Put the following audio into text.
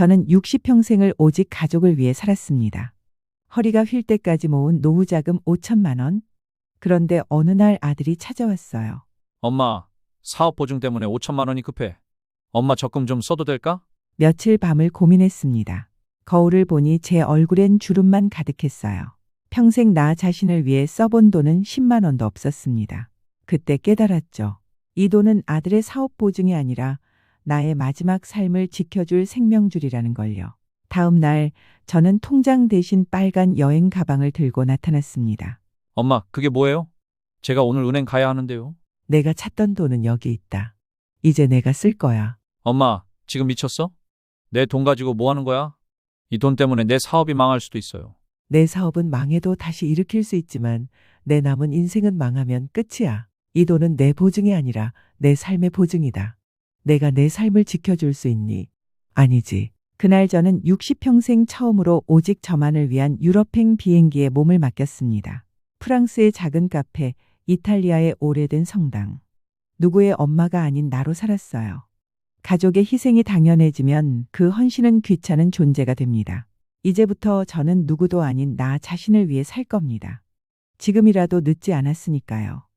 저는 60평생을 오직 가족을 위해 살았습니다. 허리가 휠 때까지 모은 노후 자금 5천만 원. 그런데 어느 날 아들이 찾아왔어요. 엄마, 사업 보증 때문에 5천만 원이 급해. 엄마 적금 좀 써도 될까? 며칠 밤을 고민했습니다. 거울을 보니 제 얼굴엔 주름만 가득했어요. 평생 나 자신을 위해 써본 돈은 10만 원도 없었습니다. 그때 깨달았죠. 이 돈은 아들의 사업 보증이 아니라 나의 마지막 삶을 지켜줄 생명줄이라는 걸요. 다음 날 저는 통장 대신 빨간 여행 가방을 들고 나타났습니다. 엄마, 그게 뭐예요? 제가 오늘 은행 가야 하는데요. 내가 찾던 돈은 여기 있다. 이제 내가 쓸 거야. 엄마, 지금 미쳤어? 내 돈 가지고 뭐 하는 거야? 이 돈 때문에 내 사업이 망할 수도 있어요. 내 사업은 망해도 다시 일으킬 수 있지만 내 남은 인생은 망하면 끝이야. 이 돈은 내 보증이 아니라 내 삶의 보증이다. 내가 내 삶을 지켜줄 수 있니? 아니지. 그날 저는 60평생 처음으로 오직 저만을 위한 유럽행 비행기에 몸을 맡겼습니다. 프랑스의 작은 카페, 이탈리아의 오래된 성당. 누구의 엄마가 아닌 나로 살았어요. 가족의 희생이 당연해지면 그 헌신은 귀찮은 존재가 됩니다. 이제부터 저는 누구도 아닌 나 자신을 위해 살 겁니다. 지금이라도 늦지 않았으니까요.